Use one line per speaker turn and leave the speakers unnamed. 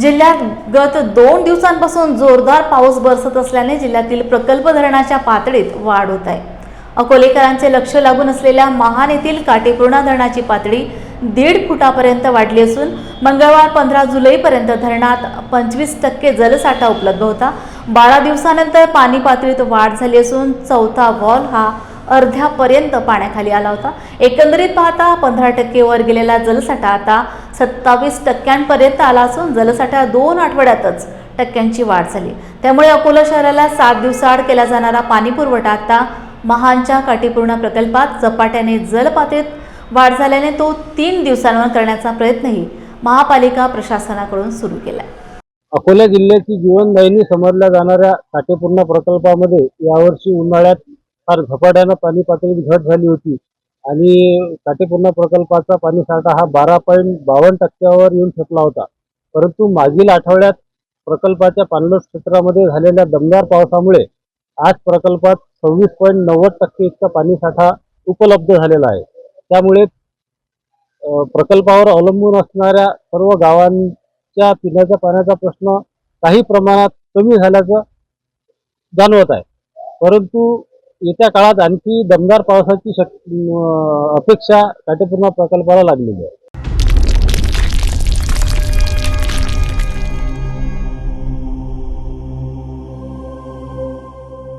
जिल्ह्यात गत दोन दिवसांपासून जोरदार पाऊस बरसत असल्याने जिल्ह्यातील प्रकल्प धरणाच्या पातळीत वाढ होत आहे. अकोलेकरांचे लक्ष लागून असलेल्या महान येथील काटेपूर्णा धरणाची पातळी दीड फुटापर्यंत वाढली असून मंगळवार पंधरा जुलैपर्यंत धरणात पंचवीस टक्के जलसाठा उपलब्ध होता. बारा दिवसानंतर पाणी पातळीत वाढ झाली असून चौथा वॉल हा अर्ध्यापर्यंत पाण्याखाली आला होता. एकंदरीत पाहता पंधरा टक्केवर गेलेला जलसाठा आता सत्तावीस टक्क्यांपर्यंत आला असून जलसाठा दोन आठवड्यातच टक्क्यांची वाढ झाली. त्यामुळे अकोला शहराला सात दिवसाआड केला जाणारा पाणी पुरवठा आता महानच्या काटीपूर्णा प्रकल्पात झपाट्याने जलपातळीत वाढ झाल्याने तो तीन दिवसांवर करण्याचा प्रयत्नही महापालिका प्रशासनाकडून सुरू केला
अकोला जिल्ह्याची जीवनदायिनी समजल्या जाणाऱ्या काटेपूर्णा प्रकल्पामध्ये यावर्षी उन्हाळ्यात फार झपाट्यानं पाणी पातळीत घट झाली होती. आणि काटेपूर्णा प्रकल्पाचा पाणीसाठा हा बारा पॉईंट बावन्न टक्क्यावर येऊन ठेपला होता. परंतु मागील आठवड्यात प्रकल्पाच्या पाणलोट क्षेत्रामध्ये झालेल्या दमदार पावसामुळे आज प्रकल्पात सव्वीस पॉईंट नव्वद टक्के इतका पाणीसाठा उपलब्ध झालेला आहे. त्यामुळे प्रकल्पावर अवलंबून असणाऱ्या सर्व गावांच्या पिण्याच्या पाण्याचा प्रश्न काही प्रमाणात कमी झाल्याचं जाणवत आहे. परंतु येत्या काळात आणखी दमदार पावसाची शक अपेक्षा काटेपूर्णा प्रकल्पाला लागलेली आहे.